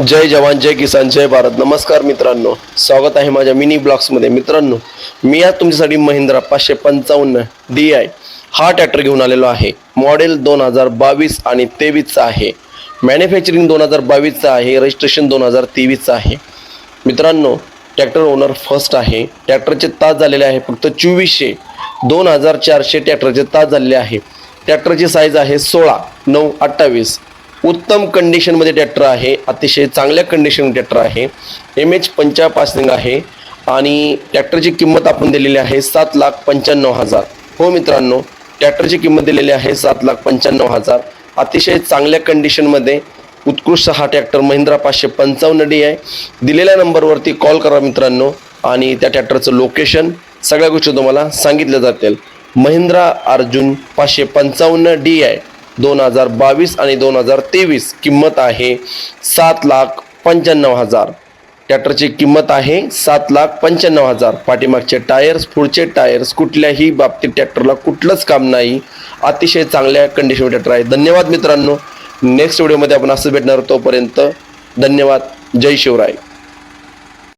जय जवान जय किसान जय भारत. नमस्कार मित्रांनो. स्वागत आहे माझ्या मिनी ब्लॉग्समध्ये. मित्रांनो मी आज तुमच्यासाठी महिंद्रा पाचशे पंचावन्न डी आय हा ट्रॅक्टर घेऊन आलेलो आहे. मॉडेल दोन हजार बावीस आणि तेवीसचा आहे. मॅन्युफॅक्चरिंग दोन हजार बावीसचा आहे. रजिस्ट्रेशन दोन हजार तेवीसचं आहे. मित्रांनो ट्रॅक्टर ओनर फर्स्ट आहे. ट्रॅक्टरचे तास झालेले आहे फक्त चोवीसशे. दोन हजार चारशे ट्रॅक्टरचे तास झालेले आहे. ट्रॅक्टरची साईज आहे सोळा नऊ अठ्ठावीस. उत्तम कंडिशनमध्ये ट्रॅक्टर आहे अतिशय चांगल्या कंडिशन ट्रॅक्टर आहे. एम एच पंचा पासिंग आहे आणि ट्रॅक्टरची किंमत आपण दिलेली आहे सात लाख पंच्याण्णव हजार. हो मित्रांनो ट्रॅक्टरची किंमत दिलेली आहे सात लाख पंच्याण्णव हजार. अतिशय चांगल्या कंडिशनमध्ये उत्कृष्ट हा ट्रॅक्टर महिंद्रा पाचशे पंचावन्न डी आहे. दिलेल्या नंबरवरती कॉल करा मित्रांनो आणि त्या ट्रॅक्टरचं लोकेशन सगळ्या गोष्टी तुम्हाला सांगितल्या जातील. महिंद्रा अर्जुन पाचशे पंचावन्न डी आहे. दोन हजार बावीस आणि दोन हजार तेवीस किंमत आहे सात लाख पंच्याण्णव हजार. ट्रॅक्टरची किंमत आहे सात लाख पंच्याण्णव हजार. पाठीमागचे टायर्स पुढचे टायर्स कुठल्याही बाबतीत ट्रॅक्टरला कुठलंच काम नाही. अतिशय चांगल्या कंडिशन ट्रॅक्टर आहे. धन्यवाद मित्रांनो. नेक्स्ट व्हिडिओमध्ये आपण असं भेटणार तोपर्यंत धन्यवाद. जय शिवराय.